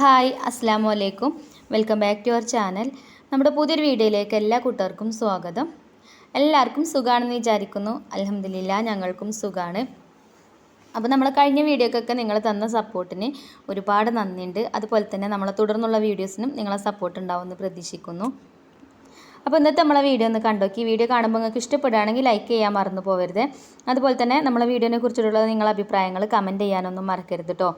Hi അസ്സാം വലൈക്കും welcome back to our channel. നമ്മുടെ പുതിയൊരു വീഡിയോയിലേക്ക് എല്ലാ കൂട്ടുകാർക്കും സ്വാഗതം. എല്ലാവർക്കും സുഖമാണെന്ന് വിചാരിക്കുന്നു. അലഹമില്ല ഞങ്ങൾക്കും സുഖമാണ് അപ്പോൾ നമ്മൾ കഴിഞ്ഞ വീഡിയോക്കൊക്കെ നിങ്ങൾ തന്ന സപ്പോർട്ടിന് ഒരുപാട് നന്ദിയുണ്ട്. അതുപോലെ തന്നെ നമ്മളെ തുടർന്നുള്ള വീഡിയോസിനും നിങ്ങളെ സപ്പോർട്ട് ഉണ്ടാവുമെന്ന് പ്രതീക്ഷിക്കുന്നു. അപ്പോൾ ഇന്നത്തെ നമ്മളെ വീഡിയോ ഒന്ന് കണ്ടോക്കി വീഡിയോ കാണുമ്പോൾ നിങ്ങൾക്ക് ഇഷ്ടപ്പെടുകയാണെങ്കിൽ ലൈക്ക് ചെയ്യാൻ മറന്നു പോകരുത് അതുപോലെ തന്നെ നമ്മളെ വീഡിയോനെ കുറിച്ചിട്ടുള്ള നിങ്ങളെ അഭിപ്രായങ്ങൾ കമന്റ് ചെയ്യാനൊന്നും മറക്കരുത് കേട്ടോ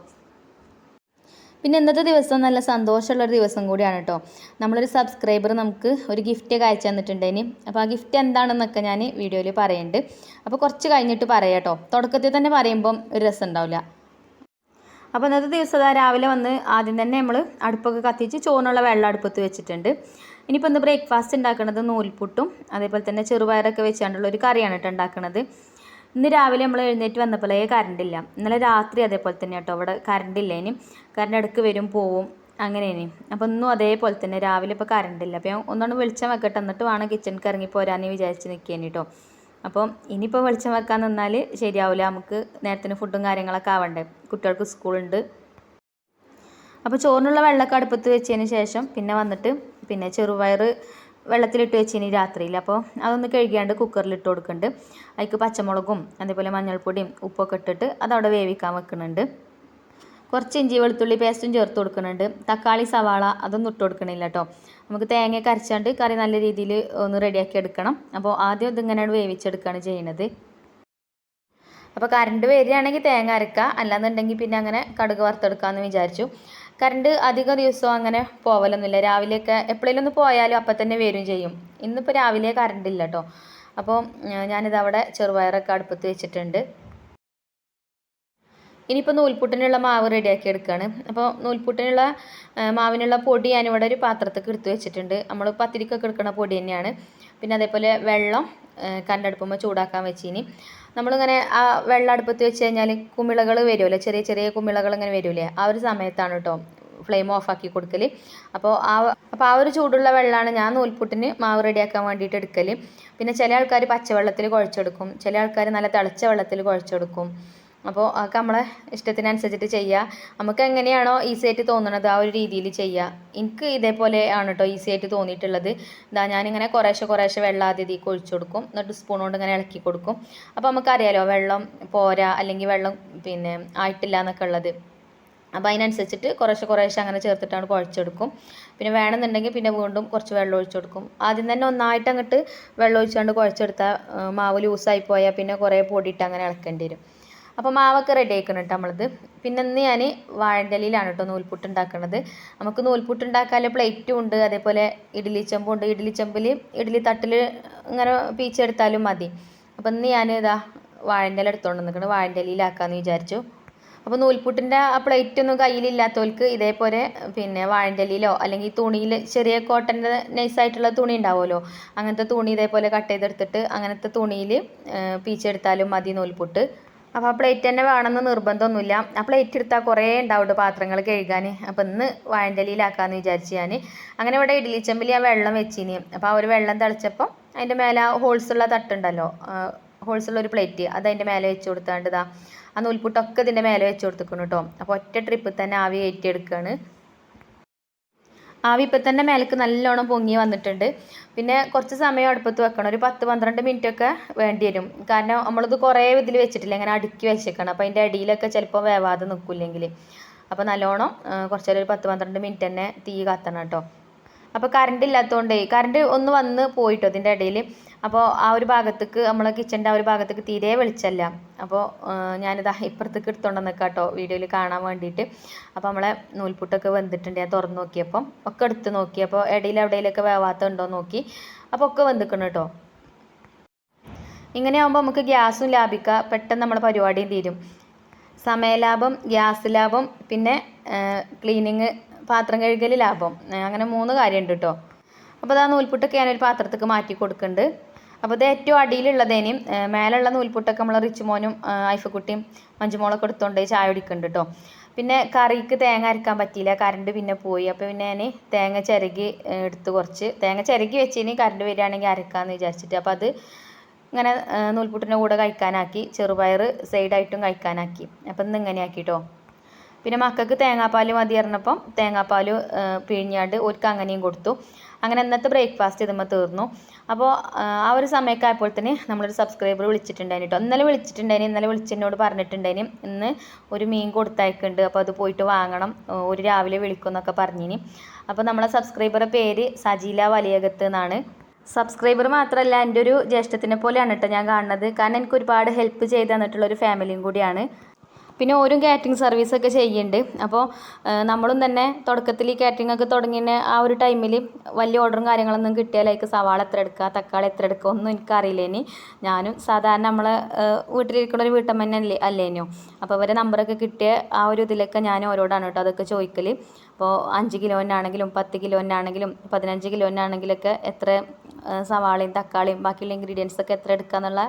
പിന്നെ ഇന്നത്തെ ദിവസം നല്ല സന്തോഷമുള്ളൊരു ദിവസം കൂടിയാണ് കേട്ടോ. നമ്മളൊരു സബ്സ്ക്രൈബർ നമുക്ക് ഒരു ഗിഫ്റ്റ് ഒക്കെ അയച്ചു തന്നിട്ടുണ്ടേനി അപ്പോൾ ആ ഗിഫ്റ്റ് എന്താണെന്നൊക്കെ ഞാൻ വീഡിയോയിൽ പറയുന്നുണ്ട് അപ്പോൾ കുറച്ച് കഴിഞ്ഞിട്ട് പറയാം കേട്ടോ. തുടക്കത്തിൽ തന്നെ പറയുമ്പം ഒരു രസം ഉണ്ടാവില്ല. അപ്പോൾ ഇന്നത്തെ ദിവസം രാവിലെ വന്ന് ആദ്യം തന്നെ നമ്മൾ അടുപ്പൊക്കെ കത്തിച്ച് ചോറിനുള്ള വെള്ളം അടുപ്പത്ത് വെച്ചിട്ടുണ്ട്. ഇനിയിപ്പോൾ ഇന്ന് ബ്രേക്ക്ഫാസ്റ്റ് ഉണ്ടാക്കുന്നത് നൂൽപുട്ടും അതേപോലെ തന്നെ ചെറുപയറൊക്കെ വെച്ചാണ്ടുള്ള ഒരു കറിയാണ് കേട്ടോ ഉണ്ടാക്കുന്നത് ഇന്ന് രാവിലെ നമ്മൾ എഴുന്നേറ്റ് വന്നപ്പോഴേ കറണ്ട് ഇല്ല. ഇന്നലെ രാത്രി അതേപോലെ തന്നെ കേട്ടോ. അവിടെ കറണ്ട് ഇല്ല ഇനി. കറണ്ട് അടുക്ക് വരും പോവും അങ്ങനെ ഇനി. അപ്പോൾ ഇന്നും അതേപോലെ തന്നെ രാവിലെ ഇപ്പോൾ കറണ്ട് ഇല്ല. അപ്പോൾ ഒന്നുകൊണ്ട് വെളിച്ചം വെക്കട്ടെ. എന്നിട്ട് വേണം കിച്ചണിക്ക് ഇറങ്ങി പോരാന്ന് വിചാരിച്ച് നിൽക്കേനി കേട്ടോ അപ്പം ഇനിയിപ്പോൾ വെളിച്ചം വെക്കാൻ നിന്നാൽ ശരിയാവില്ല നമുക്ക് നേരത്തിന് ഫുഡും കാര്യങ്ങളൊക്കെ ആവണ്ടേ. കുട്ടികൾക്ക് സ്കൂളുണ്ട് അപ്പോൾ ചോറിനുള്ള വെള്ളമൊക്കെ അടുപ്പത്ത് വെച്ചതിന് ശേഷം പിന്നെ വന്നിട്ട് പിന്നെ ചെറുപയർ വെള്ളത്തിലിട്ട് വെച്ചിനി രാത്രിയിൽ. അപ്പോൾ അതൊന്ന് കഴുകിയാണ്ട് കുക്കറിലിട്ട് കൊടുക്കുന്നുണ്ട് അതിക്ക് പച്ചമുളകും അതേപോലെ മഞ്ഞൾപ്പൊടിയും ഉപ്പൊക്കെ ഇട്ടിട്ട് അതവിടെ വേവിക്കാൻ വെക്കുന്നുണ്ട് കുറച്ച് ഇഞ്ചി വെളുത്തുള്ളി പേസ്റ്റും ചേർത്ത് കൊടുക്കുന്നുണ്ട് തക്കാളി സവാള അതൊന്നും ഇട്ട് കൊടുക്കണില്ല കേട്ടോ നമുക്ക് തേങ്ങയൊക്കെ അരച്ചാണ്ട് കറി നല്ല രീതിയിൽ ഒന്ന് റെഡിയാക്കി എടുക്കണം. അപ്പോൾ ആദ്യം ഇതിങ്ങനെയാണ് വേവിച്ചെടുക്കുകയാണ് ചെയ്യുന്നത് അപ്പോൾ കറണ്ട് വരികയാണെങ്കിൽ തേങ്ങ അരക്കുക. അല്ലാന്നുണ്ടെങ്കിൽ പിന്നെ അങ്ങനെ കടുക് വറുത്തെടുക്കാമെന്ന് വിചാരിച്ചു. കറണ്ട് അധിക ദിവസവും അങ്ങനെ പോവലൊന്നുമില്ല. രാവിലെയൊക്കെ എപ്പോഴേലും ഒന്ന് പോയാലും അപ്പം തന്നെ വരും ചെയ്യും. ഇന്നിപ്പോൾ രാവിലെ കറണ്ട് ഇല്ല കേട്ടോ അപ്പോൾ ഞാനിത് അവിടെ ചെറുപയറൊക്കെ അടുപ്പത്ത് വെച്ചിട്ടുണ്ട്. ഇനിയിപ്പോൾ നൂൽപുട്ടിനുള്ള മാവ് റെഡിയാക്കി എടുക്കുകയാണ് അപ്പോൾ നൂൽപുട്ടിനുള്ള മാവിനുള്ള പൊടി ഞാനിവിടെ ഒരു പാത്രത്തേക്ക് എടുത്ത് വെച്ചിട്ടുണ്ട്. നമ്മൾ പത്തിരിക്കൊക്കെ എടുക്കുന്ന പൊടി തന്നെയാണ്. പിന്നെ അതേപോലെ വെള്ളം കരണ്ടടുപ്പുമ്പോൾ ചൂടാക്കാൻ വെച്ചിനി. നമ്മളിങ്ങനെ ആ വെള്ളം അടുപ്പത്ത് വെച്ച് കഴിഞ്ഞാൽ കുമിളകൾ വരുമല്ലോ ചെറിയ ചെറിയ കുമിളകൾ ഇങ്ങനെ വരില്ലേ ആ ഒരു സമയത്താണ് കേട്ടോ ഫ്ലെയിം ഓഫ് ആക്കി കൊടുക്കൽ അപ്പോൾ ആ അപ്പോൾ ആ ഒരു ചൂടുള്ള വെള്ളമാണ് ഞാൻ നൂൽപുട്ടിന് മാവ് റെഡിയാക്കാൻ വേണ്ടിയിട്ട് എടുക്കൽ പിന്നെ ചില ആൾക്കാർ പച്ചവെള്ളത്തിൽ കുഴച്ചെടുക്കും ചില ആൾക്കാർ നല്ല തിളച്ച വെള്ളത്തിൽ കുഴച്ചെടുക്കും. അപ്പോൾ അതൊക്കെ നമ്മളെ ഇഷ്ടത്തിനനുസരിച്ചിട്ട് ചെയ്യുക നമുക്ക് എങ്ങനെയാണോ ഈസി ആയിട്ട് തോന്നുന്നത് ആ ഒരു രീതിയിൽ ചെയ്യുക എനിക്ക് ഇതേപോലെ ആണ് കേട്ടോ ഈസി ആയിട്ട് തോന്നിയിട്ടുള്ളത്. ഇതാ ഞാനിങ്ങനെ കുറേശ്ശെ കുറേശ്ശെ വെള്ളം ആദ്യം ഇതിലേക്ക് ഒഴിച്ചു കൊടുക്കും. എന്നിട്ട് സ്പൂൺ കൊണ്ട് ഇങ്ങനെ ഇളക്കി കൊടുക്കും. അപ്പോൾ നമുക്കറിയാലോ വെള്ളം പോരാ അല്ലെങ്കിൽ വെള്ളം പിന്നെ ആയിട്ടില്ല എന്നൊക്കെ ഉള്ളത്. അപ്പോൾ അതിനനുസരിച്ചിട്ട് കുറേശ്ശെ കുറേശ്ശെ അങ്ങനെ ചേർത്തിട്ടാണ് കുഴച്ചെടുക്കും. പിന്നെ വേണമെന്നുണ്ടെങ്കിൽ പിന്നെ വീണ്ടും കുറച്ച് വെള്ളം ഒഴിച്ചു കൊടുക്കും. ആദ്യം തന്നെ ഒന്നായിട്ട് അങ്ങോട്ട് വെള്ളം ഒഴിച്ചുകൊണ്ട് കുഴച്ചെടുത്താൽ മാവ് ലൂസായി പോയാൽ പിന്നെ കുറേ പൊടിയിട്ട് അങ്ങനെ ഇളക്കേണ്ടി വരും. അപ്പോൾ മാവൊക്കെ റെഡി ആക്കണം കേട്ടോ നമ്മളത്. പിന്നെ ഇന്ന് ഞാൻ വാഴന്റെലിയിലാണ് കേട്ടോ നൂൽപുട്ട് ഉണ്ടാക്കുന്നത് നമുക്ക് നൂൽപുട്ട് ഉണ്ടാക്കാൻ പ്ലേറ്റും ഉണ്ട്. അതേപോലെ ഇഡ്ഡലി ചെമ്പുണ്ട് ഇഡ്ഡലി ചെമ്പിൽ ഇഡ്ഡലി തട്ടിൽ ഇങ്ങനെ പീച്ചെടുത്താലും മതി. അപ്പോൾ ഇന്ന് ഞാൻ ഇതാ വാഴന്റെ ഇല എടുത്തുകൊണ്ട് നിൽക്കുന്നത് വിചാരിച്ചു. അപ്പോൾ നൂൽപുട്ടിന്റെ ആ പ്ലേറ്റ് ഒന്നും കയ്യിലില്ലാത്തവർക്ക് ഇതേപോലെ പിന്നെ വാഴന്റെ അല്ലെങ്കിൽ തുണിയിൽ ചെറിയ കോട്ടന്റെ നൈസായിട്ടുള്ള തുണി ഉണ്ടാവുമല്ലോ. അങ്ങനത്തെ തുണി ഇതേപോലെ കട്ട് ചെയ്തെടുത്തിട്ട് അങ്ങനത്തെ തുണിയിൽ പീച്ചെടുത്താലും മതി നൂൽപുട്ട്. അപ്പോൾ ആ പ്ലേറ്റ് തന്നെ വേണമെന്ന് നിർബന്ധമൊന്നുമില്ല. ആ പ്ലേറ്റ് എടുത്താൽ കുറേ ഉണ്ടാവും പാത്രങ്ങൾ കഴുകാൻ അപ്പോൾ ഇന്ന് വാഴന്റെലിയിലാക്കാമെന്ന് വിചാരിച്ച് ഞാൻ അങ്ങനെ ഇവിടെ ഇഡ്ഡലി ചെമ്പിൽ ഞാൻ വെള്ളം വെച്ചിനി. അപ്പോൾ ആ ഒരു വെള്ളം തിളച്ചപ്പോൾ അതിന്റെ മേലെ ഹോൾസ് ഹോൾസുള്ള തട്ടുണ്ടല്ലോ ഉള്ള ഒരു പ്ലേറ്റ് അത് അതിന്റെ മേലെ വെച്ച് കൊടുത്താണ്ട് ഇതാ ആ നൂൽപുട്ടൊക്കെ ഇതിന്റെ മേലെ വെച്ച് കൊടുത്തിക്കണം കേട്ടോ അപ്പോൾ ഒറ്റ ട്രിപ്പിൽ തന്നെ ആവി കയറ്റിയെടുക്കുകയാണ് ആവി ഇപ്പം തന്നെ മേലേക്ക് നല്ലോണം പൊങ്ങി വന്നിട്ടുണ്ട്. പിന്നെ കുറച്ച് സമയം അടുപ്പത്ത് വെക്കണം. ഒരു പത്ത് പന്ത്രണ്ട് മിനിറ്റ് ഒക്കെ വേണ്ടി വരും. കാരണം നമ്മളിത് കുറേ ഇതിൽ വെച്ചിട്ടില്ല. ഇങ്ങനെ അടുക്കി വെച്ചേക്കണം. അപ്പോൾ അതിന്റെ അടിയിലൊക്കെ ചിലപ്പോൾ വേവാതെ നിൽക്കില്ലെങ്കിൽ അപ്പോൾ നല്ലോണം കുറച്ച് നേരം ഒരു പത്ത് പന്ത്രണ്ട് മിനിറ്റ് തന്നെ തീ കത്തണം കേട്ടോ അപ്പോൾ കറണ്ട് ഇല്ലാത്തതുകൊണ്ടേ കറണ്ട് ഒന്ന് വന്ന് പോയിട്ടോ ഇതിന്റെ ഇടയിൽ അപ്പോൾ ആ ഒരു ഭാഗത്തേക്ക് നമ്മളെ കിച്ചന്റെ ആ ഒരു ഭാഗത്തേക്ക് തീരെ വെളിച്ചല്ല. അപ്പോൾ ഞാനിതാ ഇപ്പുറത്തേക്ക് എടുത്തോണ്ട് നിൽക്കാം കേട്ടോ വീഡിയോയിൽ കാണാൻ വേണ്ടിയിട്ട് അപ്പോൾ നമ്മളെ നൂൽപുട്ടൊക്കെ വെന്തിട്ടുണ്ട് ഞാൻ തുറന്ന് നോക്കിയപ്പം. ഒക്കെ എടുത്ത് നോക്കി. അപ്പോൾ ഇടയിൽ എവിടെയിലൊക്കെ വേവാത്തുണ്ടോ നോക്കി. അപ്പോൾ ഒക്കെ വെന്തിക്കണം കേട്ടോ ഇങ്ങനെ ആകുമ്പോൾ നമുക്ക് ഗ്യാസും ലാഭിക്കാം. പെട്ടെന്ന് നമ്മളെ പരിപാടിയും തീരും. സമയലാഭം ഗ്യാസ് ലാഭം പിന്നെ ക്ലീനിങ് പാത്രം കഴുകൽ ലാഭം. അങ്ങനെ മൂന്ന് കാര്യമുണ്ട് കേട്ടോ അപ്പോൾ അതാ നൂൽപുട്ടൊക്കെ ഞാനൊരു പാത്രത്തേക്ക് മാറ്റി കൊടുക്കുന്നുണ്ട് അപ്പോൾ ഇത് ഏറ്റവും അടിയിലുള്ളതേനും മേലുള്ള നൂൽപുട്ടൊക്കെ നമ്മൾ റിച്ച് റിച്ചുമോനും ഐഫക്കുട്ടിയും മഞ്ജുമോളൊക്കെ എടുത്തുകൊണ്ട് ചായ കുടിക്കുന്നുണ്ട് കേട്ടോ പിന്നെ കറിക്ക് തേങ്ങ അരക്കാൻ പറ്റിയില്ല കറണ്ട് പിന്നെ പോയി. അപ്പോൾ പിന്നെ ഞാൻ തേങ്ങ ചിരകി എടുത്ത് കുറച്ച് തേങ്ങ ചിരകി വെച്ചിന് കറണ്ട് വരികയാണെങ്കിൽ അരക്കാമെന്ന് വിചാരിച്ചിട്ട്. അപ്പോൾ അത് ഇങ്ങനെ നൂൽപുട്ടിന്റെ കൂടെ കഴിക്കാനാക്കി ചെറുപയർ സൈഡായിട്ടും കഴിക്കാനാക്കി. അപ്പം ഇന്ന് ഇങ്ങനെ ആക്കി കേട്ടോ പിന്നെ മക്കൾക്ക് തേങ്ങാപ്പാൽ മതി പറഞ്ഞപ്പം തേങ്ങാപ്പാൽ പിഴിഞ്ഞാണ്ട് ഒരുക്ക് അങ്ങനെയും കൊടുത്തു. അങ്ങനെ അന്നത്തെ ബ്രേക്ക്ഫാസ്റ്റ് ഇതുമ്പോൾ തീർന്നു. അപ്പോൾ ആ ഒരു സമയമൊക്കെ ആയപ്പോൾ തന്നെ നമ്മളൊരു സബ്സ്ക്രൈബർ വിളിച്ചിട്ടുണ്ടായിരുന്നു കേട്ടോ ഇന്നലെ വിളിച്ചിട്ടുണ്ടായിരുന്നു ഇന്നലെ വിളിച്ചെന്നോട് പറഞ്ഞിട്ടുണ്ടായിരുന്നു ഇന്ന് ഒരു മീൻ കൊടുത്തയക്കുന്നുണ്ട് അപ്പോൾ അത് പോയിട്ട് വാങ്ങണം ഒരു രാവിലെ വിളിക്കുമെന്നൊക്കെ പറഞ്ഞിനി. അപ്പോൾ നമ്മളെ സബ്സ്ക്രൈബറുടെ പേര് സജീല വലിയകത്ത് എന്നാണ്. സബ്സ്ക്രൈബർ മാത്രമല്ല എന്റെ ഒരു ജ്യേഷ്ഠത്തിനെ പോലെയാണ് കേട്ടോ ഞാൻ കാണുന്നത്. കാരണം എനിക്ക് ഒരുപാട് ഹെൽപ്പ് ചെയ്ത് തന്നിട്ടുള്ള ഒരു ഫാമിലിയും കൂടിയാണ്. പിന്നെ ഓരോ കാറ്ററിംഗ് സർവീസൊക്കെ ചെയ്യുന്നുണ്ട് അപ്പോൾ നമ്മളും തന്നെ തുടക്കത്തിൽ ഈ കാറ്ററിംഗ് ഒക്കെ തുടങ്ങിയ ആ ഒരു ടൈമിൽ വലിയ ഓർഡറും കാര്യങ്ങളൊന്നും കിട്ടിയാൽ അതിലേക്ക് സവാള എത്ര എടുക്കുക തക്കാളി എത്ര എടുക്കുക ഒന്നും എനിക്കറിയില്ല ഇനി ഞാനും സാധാരണ നമ്മൾ വീട്ടിലിരിക്കുന്ന ഒരു വീട്ടമ്മ തന്നെ അല്ലേ അല്ലേനോ. അപ്പോൾ അവരെ നമ്പറൊക്കെ കിട്ടിയ ആ ഒരു ഇതിലൊക്കെ ഞാൻ ഓരോടാണ് കേട്ടോ അതൊക്കെ ചോദിക്കൽ അപ്പോൾ അഞ്ച് കിലോനാണെങ്കിലും പത്ത് കിലോനാണെങ്കിലും പതിനഞ്ച് കിലോനാണെങ്കിലൊക്കെ എത്ര സവാളയും തക്കാളിയും ബാക്കിയുള്ള ഇൻഗ്രീഡിയൻസ് ഒക്കെ എത്ര എടുക്കുക എന്നുള്ള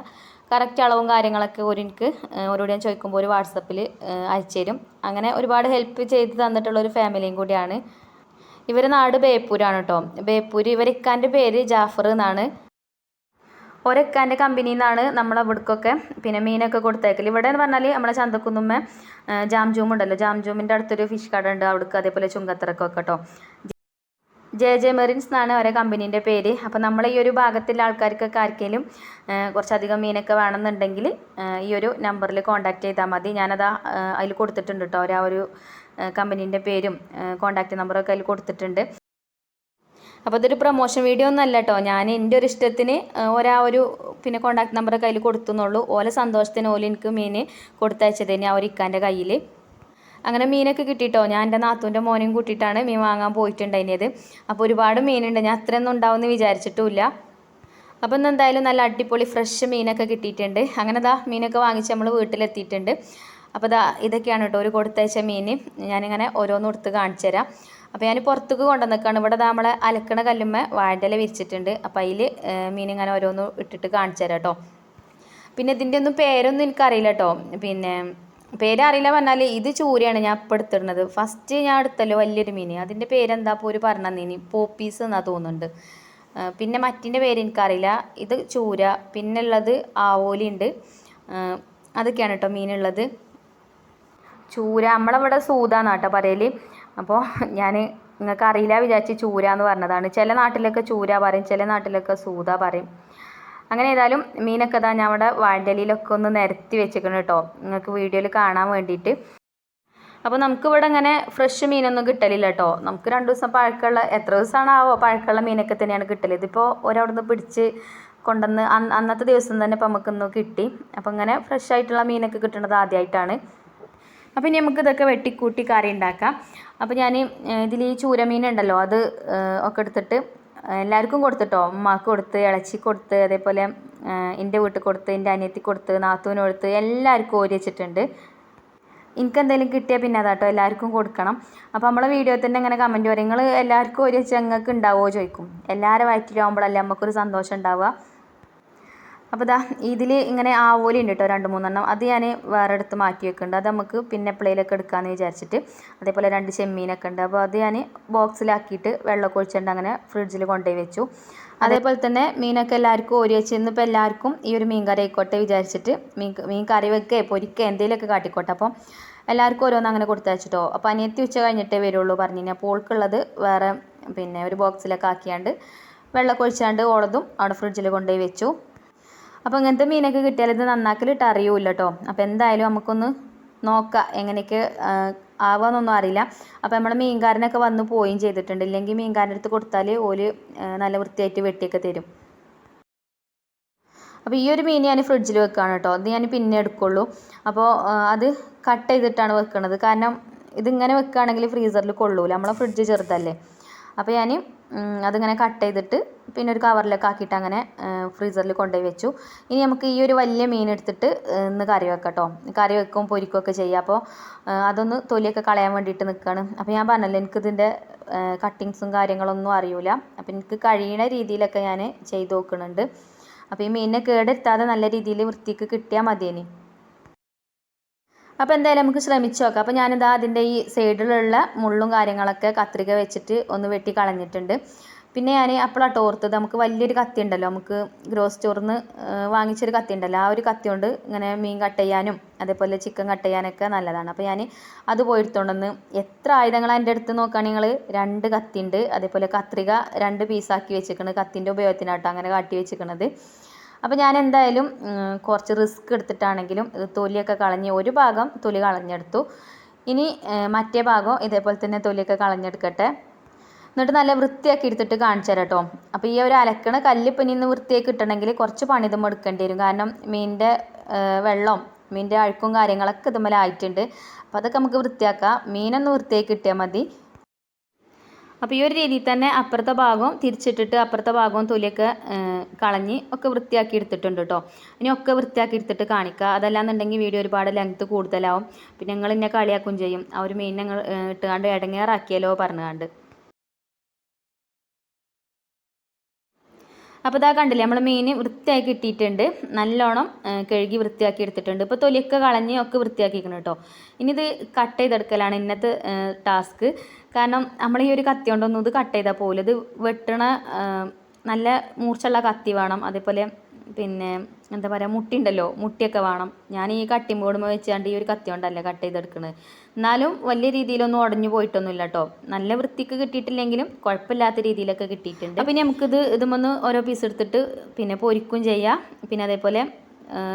കറക്റ്റ് അളവും കാര്യങ്ങളൊക്കെ ഒരു എനിക്ക് ഓരോട് ഞാൻ ചോദിക്കുമ്പോൾ ഒരു വാട്സപ്പിൽ അയച്ചു തരും. അങ്ങനെ ഒരുപാട് ഹെൽപ്പ് ചെയ്ത് തന്നിട്ടുള്ള ഒരു ഫാമിലിയും കൂടിയാണ്. ഇവരെ നാട് ബേപ്പൂരാണ് കേട്ടോ ബേപ്പൂർ ഇവരിക്കാന്റെ പേര് ജാഫർ എന്നാണ്. ഒരക്കാന്റെ കമ്പനിയിൽ നിന്നാണ് നമ്മളെ ഇവിടേക്കൊക്കെ പിന്നെ മീനൊക്കെ കൊടുത്തേക്കൽ ഇവിടെ എന്ന് പറഞ്ഞാൽ നമ്മളെ ചന്തക്കുന്നുമ്മ ജാംജൂമുണ്ടല്ലോ. ജാംജൂമിന്റെ അടുത്തൊരു ഫിഷ് കട ഉണ്ട്. അവിടേക്ക് അതേപോലെ ചുങ്കത്തറക്കൊക്കെ കേട്ടോ ജെ ജെ മെറിൻസ് എന്നാണ് ഓരോ കമ്പനീന്റെ പേര്. അപ്പോൾ നമ്മൾ ഈ ഒരു ഭാഗത്തുള്ള ആൾക്കാർക്കൊക്കെ ആർക്കെങ്കിലും കുറച്ചധികം മീനൊക്കെ വേണമെന്നുണ്ടെങ്കിൽ ഈ ഒരു നമ്പറിൽ കോൺടാക്റ്റ് ചെയ്താൽ മതി. ഞാനത് അതിൽ കൊടുത്തിട്ടുണ്ട് കേട്ടോ ആ ഒരു കമ്പനീന്റെ പേരും കോൺടാക്റ്റ് നമ്പറൊക്കെ അതിൽ കൊടുത്തിട്ടുണ്ട്. അപ്പോൾ ഇതൊരു പ്രൊമോഷൻ വീഡിയോ ഒന്നല്ല കേട്ടോ ഞാൻ എന്റെ ഒരു ഇഷ്ടത്തിന് ഒരാ ഒരു പിന്നെ കോൺടാക്ട് നമ്പറൊക്കെ അതിൽ കൊടുത്തുന്നുള്ളൂ. ഓല സന്തോഷത്തിന് ഓല എനിക്ക് മീൻ തന്നെ ആ ഒരു ഇക്കാന്റെ കയ്യിൽ. അങ്ങനെ മീനൊക്കെ കിട്ടിയിട്ടോ ഞാൻ എന്റെ നാത്തൂന്റെ മോനെയും കൂട്ടിയിട്ടാണ് മീൻ വാങ്ങാൻ പോയിട്ടുണ്ടായിരുന്നത്. അപ്പോൾ ഒരുപാട് മീനുണ്ട്. ഞാൻ അത്രയൊന്നും ഉണ്ടാവുമെന്ന് വിചാരിച്ചിട്ടുമില്ല. അപ്പോൾ ഇന്ന് എന്തായാലും നല്ല അടിപൊളി ഫ്രഷ് മീനൊക്കെ കിട്ടിയിട്ടുണ്ട്. അങ്ങനെ ദാ മീനൊക്കെ വാങ്ങിച്ച് നമ്മൾ വീട്ടിലെത്തിയിട്ടുണ്ട്. അപ്പോൾ ദാ ഇതൊക്കെയാണ് കേട്ടോ. ഒരു കൊടുത്തയച്ച മീൻ. ഞാനിങ്ങനെ ഓരോന്നും എടുത്ത് കാണിച്ചു തരാം. അപ്പോൾ ഞാൻ പുറത്തേക്ക് കൊണ്ടുവന്നിക്കാണ്. ഇവിടെ നമ്മളെ അലക്കണ കല്ലുമ്മ വാഴല വിരിച്ചിട്ടുണ്ട്. അപ്പോൾ അതിൽ മീൻ ഇങ്ങനെ ഓരോന്ന് ഇട്ടിട്ട് കാണിച്ചു തരാം കേട്ടോ. പിന്നെ ഇതിന്റെ ഒന്നും പേരൊന്നും എനിക്കറിയില്ല കേട്ടോ. പിന്നെ പേരറിയില്ല പറഞ്ഞാൽ ഇത് ചൂരയാണ് ഞാൻ ഇപ്പൊ എടുത്തിടുന്നത്. ഫസ്റ്റ് ഞാൻ എടുത്തല്ലോ വലിയൊരു മീൻ അതിന്റെ പേരെന്താ ഇപ്പോൾ ഒരു പറഞ്ഞീനി പോപ്പീസ് എന്നാ തോന്നുന്നുണ്ട്. പിന്നെ മറ്റിന്റെ പേര് എനിക്കറിയില്ല. ഇത് ചൂര. പിന്നെ ഉള്ളത് ആവോലി ഉണ്ട് അതൊക്കെയാണ് കേട്ടോ മീനുള്ളത്. ചൂര. നമ്മളവിടെ സൂതാന്നാട്ടോ പറയൽ അപ്പോൾ ഞാൻ നിങ്ങൾക്ക് അറിയില്ല വിചാരിച്ച് ചൂര എന്ന് പറഞ്ഞതാണ്. ചില നാട്ടിലൊക്കെ ചൂര പറയും ചില നാട്ടിലൊക്കെ സൂത പറയും. അങ്ങനെ ഏതായാലും മീനൊക്കെ ഇതാ ഞാൻ അവിടെ വാഴലിയിലൊക്കെ ഒന്ന് നിരത്തി വെച്ചിരിക്കണം കേട്ടോ. നിങ്ങൾക്ക് വീഡിയോയിൽ കാണാൻ വേണ്ടിയിട്ട്. അപ്പോൾ നമുക്ക് ഇവിടെ ഇങ്ങനെ ഫ്രഷ് മീനൊന്നും കിട്ടലില്ല കേട്ടോ. നമുക്ക് രണ്ട് ദിവസം പഴക്കമുള്ള എത്ര ദിവസമാണാവോ പഴക്കമുള്ള മീനൊക്കെ തന്നെയാണ് കിട്ടൽ. ഇതിപ്പോൾ ഒരവിടുന്ന് പിടിച്ച് കൊണ്ടുവന്ന് അന്നത്തെ ദിവസം തന്നെ ഇപ്പം നമുക്കൊന്ന് കിട്ടി. അപ്പോൾ ഇങ്ങനെ ഫ്രഷ് ആയിട്ടുള്ള മീനൊക്കെ കിട്ടുന്നത് ആദ്യമായിട്ടാണ്. അപ്പോൾ ഇനി നമുക്ക് ഇതൊക്കെ വെട്ടിക്കൂട്ടി കറി ഉണ്ടാക്കാം. അപ്പോൾ ഞാൻ ഇതിൽ ഈ ചൂരമീൻ ഉണ്ടല്ലോ അത് ഒക്കെ എടുത്തിട്ട് എല്ലാവർക്കും കൊടുത്തിട്ടോ? ഉമ്മാക്ക് കൊടുത്ത് ഇളച്ചി കൊടുത്ത് അതേപോലെ എന്റെ വീട്ടിൽ കൊടുത്ത് എന്റെ അനിയത്തി കൊടുത്ത് നാത്തൂന് കൊടുത്ത് എല്ലാവർക്കും ഓരി വെച്ചിട്ടുണ്ട്. എനിക്ക് എന്തെങ്കിലും കിട്ടിയാൽ പിന്നെ അതാട്ടോ എല്ലാവർക്കും കൊടുക്കണം. അപ്പോൾ നമ്മളെ വീഡിയോ തന്നെ ഇങ്ങനെ കമന്റ് പറയും നിങ്ങൾ എല്ലാവർക്കും ഒരു വെച്ചാൽ ഞങ്ങൾക്ക് ഉണ്ടാവുമോ ചോദിക്കും. എല്ലാവരും വയറ്റിലാവുമ്പോഴല്ലേ നമുക്കൊരു സന്തോഷം ഉണ്ടാവുക അപ്പോൾ ഇതാ ഇതിൽ ഇങ്ങനെ ആവോലി ഉണ്ട് കേട്ടോ രണ്ട് മൂന്നെണ്ണം. അത് ഞാൻ വേറെ എടുത്ത് മാറ്റി വെക്കുന്നുണ്ട് അത് നമുക്ക് പിന്നെ പ്ലേയിലൊക്കെ എടുക്കാമെന്ന് വിചാരിച്ചിട്ട് അതേപോലെ രണ്ട് ചെമ്മീനൊക്കെ ഉണ്ട്. അപ്പോൾ അത് ഞാൻ ബോക്സിലാക്കിയിട്ട് വെള്ളമൊക്കെ ഒഴിച്ചിട്ട് അങ്ങനെ ഫ്രിഡ്ജിൽ കൊണ്ടുപോയി വെച്ചു. അതേപോലെ തന്നെ മീനൊക്കെ എല്ലാവർക്കും ഓരി വെച്ച് ഇന്നിപ്പോൾ എല്ലാവർക്കും ഈ ഒരു മീൻ കറി ആയിക്കോട്ടെ വിചാരിച്ചിട്ട് മീൻ മീൻ കറി വെക്കുക പൊരിക്കുക എന്തെങ്കിലുമൊക്കെ കാട്ടിക്കോട്ടെ. അപ്പം എല്ലാവർക്കും ഓരോന്ന് അങ്ങനെ കൊടുത്തയച്ചിട്ടോ അപ്പോൾ അനിയത്തി ഉച്ച കഴിഞ്ഞിട്ടേ വരുള്ളൂ പറഞ്ഞു. അപ്പോൾ ഓൾക്കുള്ളത് വേറെ പിന്നെ ഒരു ബോക്സിലൊക്കെ ആക്കിയാണ്ട് വെള്ളമൊക്കെ ഒഴിച്ചാണ്ട് ഓളതും അവിടെ ഫ്രിഡ്ജിൽ കൊണ്ടുപോയി വെച്ചു. അപ്പോൾ ഇങ്ങനത്തെ മീനൊക്കെ കിട്ടിയാൽ ഇത് നന്നാക്കലിട്ട് അറിയൂല കേട്ടോ അപ്പോൾ എന്തായാലും നമുക്കൊന്ന് നോക്കാം എങ്ങനെയൊക്കെ ആവാന്നൊന്നും അറിയില്ല. അപ്പോൾ നമ്മുടെ മീൻകാരനൊക്കെ വന്ന് പോവുകയും ചെയ്തിട്ടുണ്ട്. ഇല്ലെങ്കിൽ മീൻകാരന്റെ അടുത്ത് കൊടുത്താൽ ഓൽ നല്ല വൃത്തിയായിട്ട് വെട്ടിയൊക്കെ തരും. അപ്പോൾ ഈ ഒരു മീൻ ഞാൻ ഫ്രിഡ്ജിൽ വെക്കുകയാണ് കേട്ടോ. അത് ഞാൻ പിന്നെ എടുക്കുള്ളൂ. അപ്പോൾ അത് കട്ട് ചെയ്തിട്ടാണ് വെക്കുന്നത് കാരണം ഇതിങ്ങനെ വെക്കുകയാണെങ്കിൽ ഫ്രീസറിൽ കൊള്ളൂല. നമ്മളെ ഫ്രിഡ്ജ് ചെറുതല്ലേ. അപ്പോൾ ഞാൻ അതിങ്ങനെ കട്ട് ചെയ്തിട്ട് പിന്നെ ഒരു കവറിലൊക്കെ ആക്കിയിട്ട് അങ്ങനെ ഫ്രീസറിൽ കൊണ്ടുപോയി വെച്ചു. ഇനി നമുക്ക് ഈ ഒരു വലിയ മീൻ എടുത്തിട്ട് ഇന്ന് കറി വെക്കാം കേട്ടോ കറി വെക്കും പൊരിക്കുകയൊക്കെ ചെയ്യാം. അപ്പോൾ അതൊന്ന് തൊലിയൊക്കെ കളയാൻ വേണ്ടിയിട്ട് നിൽക്കുകയാണ് അപ്പോൾ ഞാൻ പറഞ്ഞല്ലോ എനിക്കിതിന്റെ കട്ടിങ്സും കാര്യങ്ങളൊന്നും അറിയില്ല അപ്പോൾ എനിക്ക് കഴിയുന്ന രീതിയിലൊക്കെ ഞാൻ ചെയ്ത് നോക്കുന്നുണ്ട് അപ്പോൾ ഈ മീനിനെ കേടെത്താതെ നല്ല രീതിയിൽ വൃത്തിക്ക് കിട്ടിയാൽ മതിയേനി. അപ്പോൾ എന്തായാലും നമുക്ക് ശ്രമിച്ചു നോക്കാം. അപ്പോൾ ഞാനിതാ അതിന്റെ ഈ സൈഡിലുള്ള മുള്ളും കാര്യങ്ങളൊക്കെ കത്രിക വെച്ചിട്ട് ഒന്ന് വെട്ടി കളഞ്ഞിട്ടുണ്ട്. പിന്നെ ഞാൻ അപ്പോഴാണ് ഓർത്തത് നമുക്ക് വലിയൊരു കത്തി ഉണ്ടല്ലോ നമുക്ക് ഗ്രോസ് സ്റ്റോറിൽ നിന്ന് വാങ്ങിച്ചൊരു കത്തി ഉണ്ടല്ലോ ആ ഒരു കത്തി കൊണ്ട് ഇങ്ങനെ മീൻ കട്ട് ചെയ്യാനും അതേപോലെ ചിക്കൻ കട്ട് ചെയ്യാനൊക്കെ നല്ലതാണ്. അപ്പോൾ ഞാൻ അത് പോയിടത്തോണ്ടെന്ന് എത്ര ആയുധങ്ങൾ എന്റെ അടുത്ത് നോക്കുകയാണെങ്കിൽ നിങ്ങൾ രണ്ട് കത്തി ഉണ്ട് അതേപോലെ കത്രിക രണ്ട് പീസാക്കി വെച്ചിരിക്കുന്നത് കത്തിന്റെ ഉപയോഗത്തിനാട്ടോ അങ്ങനെ കാട്ടി വെച്ചിരിക്കുന്നത് അപ്പോൾ ഞാൻ എന്തായാലും കുറച്ച് റിസ്ക് എടുത്തിട്ടാണെങ്കിലും തൊലിയൊക്കെ കളഞ്ഞ് ഒരു ഭാഗം തൊലി കളഞ്ഞെടുത്തു. ഇനി മറ്റേ ഭാഗം ഇതേപോലെ തന്നെ തൊലിയൊക്കെ കളഞ്ഞെടുക്കട്ടെ. എന്നിട്ട് നല്ല വൃത്തിയാക്കി എടുത്തിട്ട് കാണിച്ചു തരാം കേട്ടോ അപ്പോൾ ഈ ഒരു അലക്കണ കല്ല് ഇപ്പം ഇനി വൃത്തിയാക്കി കിട്ടണമെങ്കിൽ കുറച്ച് പണി ഇതുമ്മ എടുക്കേണ്ടി വരും. കാരണം മീനിന്റെ വെള്ളം മീനിന്റെ അഴുക്കും കാര്യങ്ങളൊക്കെ ഇതുമ്മല ആയിട്ടുണ്ട് അപ്പോൾ അതൊക്കെ നമുക്ക് വൃത്തിയാക്കാം. മീനൊന്ന് വൃത്തിയാക്കി കിട്ടിയാൽ മതി. അപ്പോൾ ഈ ഒരു രീതിയിൽ തന്നെ അപ്പുറത്തെ ഭാഗവും തിരിച്ചിട്ടിട്ട് അപ്പുറത്തെ ഭാഗവും തൊലിയൊക്കെ കളഞ്ഞ് ഒക്കെ വൃത്തിയാക്കി എടുത്തിട്ടുണ്ട് കേട്ടോ ഇനി ഒക്കെ വൃത്തിയാക്കി എടുത്തിട്ട് കാണിക്കുക അതല്ലാന്നുണ്ടെങ്കിൽ വീഡിയോ ഒരുപാട് ലെങ്ത്ത് കൂടുതലാവും. പിന്നെ നിങ്ങൾ എന്നെ കളിയാക്കും ചെയ്യും. ആ ഒരു മീൻ ഞങ്ങൾ ഇട്ടുകാണ്ട് ഇടങ്ങേറാക്കിയാലോ പറഞ്ഞുകാണ്ട്. അപ്പോൾ ഇതാ കണ്ടില്ലേ നമ്മൾ മീൻ വൃത്തിയാക്കി ഇട്ടിട്ടുണ്ട്. നല്ലോണം കഴുകി വൃത്തിയാക്കി എടുത്തിട്ടുണ്ട്. ഇപ്പോൾ തൊലിയൊക്കെ കളഞ്ഞ് ഒക്കെ വൃത്തിയാക്കിക്കണം കേട്ടോ. ഇനി ഇത് കട്ട് ചെയ്തെടുക്കലാണ് ഇന്നത്തെ ടാസ്ക് കാരണം നമ്മൾ ഈ ഒരു കത്തി കൊണ്ടൊന്നും ഇത് കട്ട് ചെയ്താൽ പോകില്ല ഇത് വെട്ടണ നല്ല മൂർച്ചയുള്ള കത്തി വേണം. അതേപോലെ പിന്നെ എന്താ പറയുക മുട്ടി ഉണ്ടല്ലോ മുട്ടിയൊക്കെ വേണം. ഞാൻ ഈ കട്ടിയും ബോർഡുമ്പോൾ വെച്ചാണ്ട് ഈ ഒരു കത്തി കൊണ്ടല്ല കട്ട് ചെയ്തെടുക്കുന്നത് എന്നാലും വലിയ രീതിയിലൊന്നും ഉടഞ്ഞു പോയിട്ടൊന്നുമില്ല കേട്ടോ നല്ല വൃത്തിക്ക് കിട്ടിയിട്ടില്ലെങ്കിലും കുഴപ്പമില്ലാത്ത രീതിയിലൊക്കെ കിട്ടിയിട്ടുണ്ട്. പിന്നെ നമുക്കിത് ഇതുമൊന്ന് ഓരോ പീസ് എടുത്തിട്ട് പിന്നെ പൊരിക്കും ചെയ്യാം. പിന്നെ അതേപോലെ